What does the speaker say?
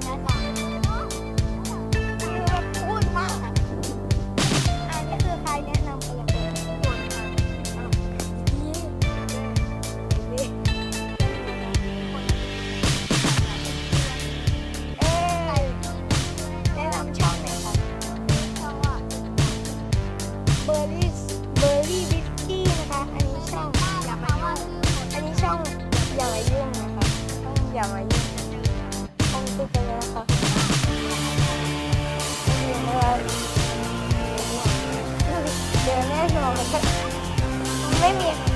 な ไม่ลองเลยไม่มี